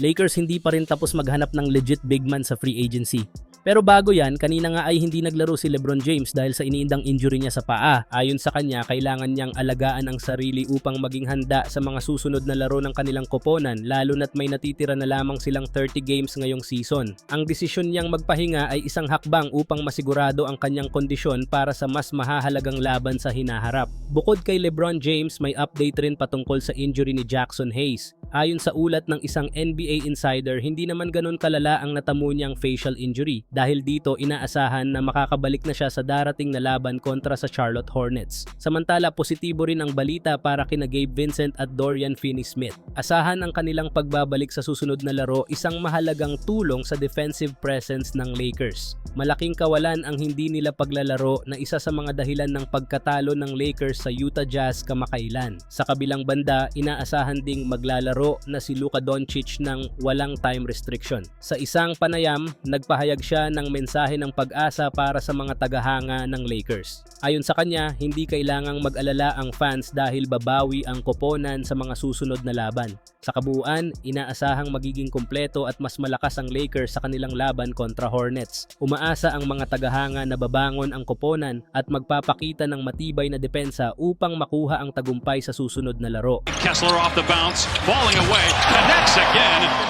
Lakers hindi pa rin tapos maghanap ng legit big man sa free agency. Pero bago yan, kanina nga ay hindi naglaro si Lebron James dahil sa iniindang injury niya sa paa. Ayon sa kanya, kailangan niyang alagaan ang sarili upang maging handa sa mga susunod na laro ng kanilang koponan lalo na't may natitira na lamang silang 30 games ngayong season. Ang desisyon niyang magpahinga ay isang hakbang upang masigurado ang kanyang kondisyon para sa mas mahahalagang laban sa hinaharap. Bukod kay Lebron James, may update rin patungkol sa injury ni Jackson Hayes. Ayon sa ulat ng isang NBA insider, hindi naman ganun kalala ang natamo niyang facial injury. Dahil dito, inaasahan na makakabalik na siya sa darating na laban kontra sa Charlotte Hornets. Samantala, positibo rin ang balita para kina Gabe Vincent at Dorian Finney-Smith. Asahan ang kanilang pagbabalik sa susunod na laro isang mahalagang tulong sa defensive presence ng Lakers. Malaking kawalan ang hindi nila paglalaro na isa sa mga dahilan ng pagkatalo ng Lakers sa Utah Jazz kamakailan. Sa kabilang banda, inaasahan ding maglalaro na si Luka Doncic ng walang time restriction. Sa isang panayam, nagpahayag siya ng mensahe ng pag-asa para sa mga tagahanga ng Lakers. Ayon sa kanya, hindi kailangang mag-alala ang fans dahil babawi ang koponan sa mga susunod na laban. Sa kabuuan, inaasahang magiging kumpleto at mas malakas ang Lakers sa kanilang laban kontra Hornets. Umaasa ang mga tagahanga na babangon ang koponan at magpapakita ng matibay na depensa upang makuha ang tagumpay sa susunod na laro. Kessler off the bounce, falling away, connects again.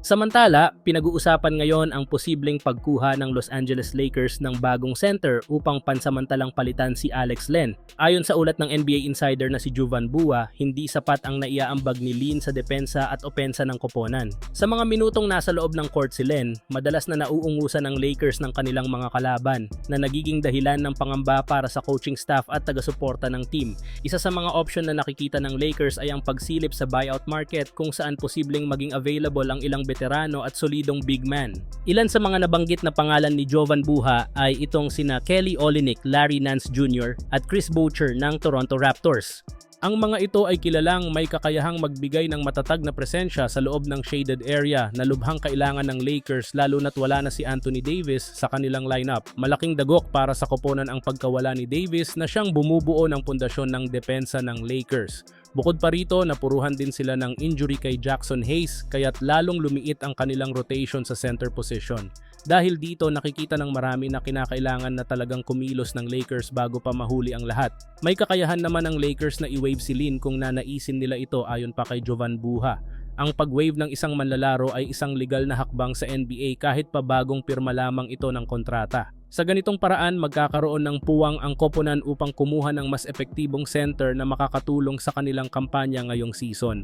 Samantala, pinag-uusapan ngayon ang posibleng pagkuha ng Los Angeles Lakers ng bagong center upang pansamantalang palitan si Alex Len. Ayon sa ulat ng NBA insider na si Juvan Bua, hindi sapat ang naiaambag ni Lin sa depensa at opensa ng koponan. Sa mga minutong nasa loob ng court si Len, madalas na nauungusan ng Lakers ng kanilang mga kalaban na nagiging dahilan ng pangamba para sa coaching staff at taga-suporta ng team. Isa sa mga option na nakikita ng Lakers ay ang pagsilip sa buyout market kung saan posibleng maging available ang ilang veterano at solidong big man. Ilan sa mga nabanggit na pangalan ni Jovan Buha ay itong sina Kelly Olynyk, Larry Nance Jr. at Chris Boucher ng Toronto Raptors. Ang mga ito ay kilalang may kakayahang magbigay ng matatag na presensya sa loob ng shaded area na lubhang kailangan ng Lakers lalo na't wala na si Anthony Davis sa kanilang lineup. Malaking dagok para sa koponan ang pagkawala ni Davis na siyang bumubuo ng pundasyon ng depensa ng Lakers. Bukod pa rito, napuruhan din sila ng injury kay Jackson Hayes kaya't lalong lumiit ang kanilang rotation sa center position. Dahil dito nakikita ng marami na kinakailangan na talagang kumilos ng Lakers bago pa mahuli ang lahat. May kakayahan naman ng Lakers na i-wave si Lin kung nanaisin nila ito ayon pa kay Jovan Buha. Ang pag-wave ng isang manlalaro ay isang legal na hakbang sa NBA kahit pa bagong pirma lamang ito ng kontrata. Sa ganitong paraan, magkakaroon ng puwang ang koponan upang kumuha ng mas epektibong center na makakatulong sa kanilang kampanya ngayong season.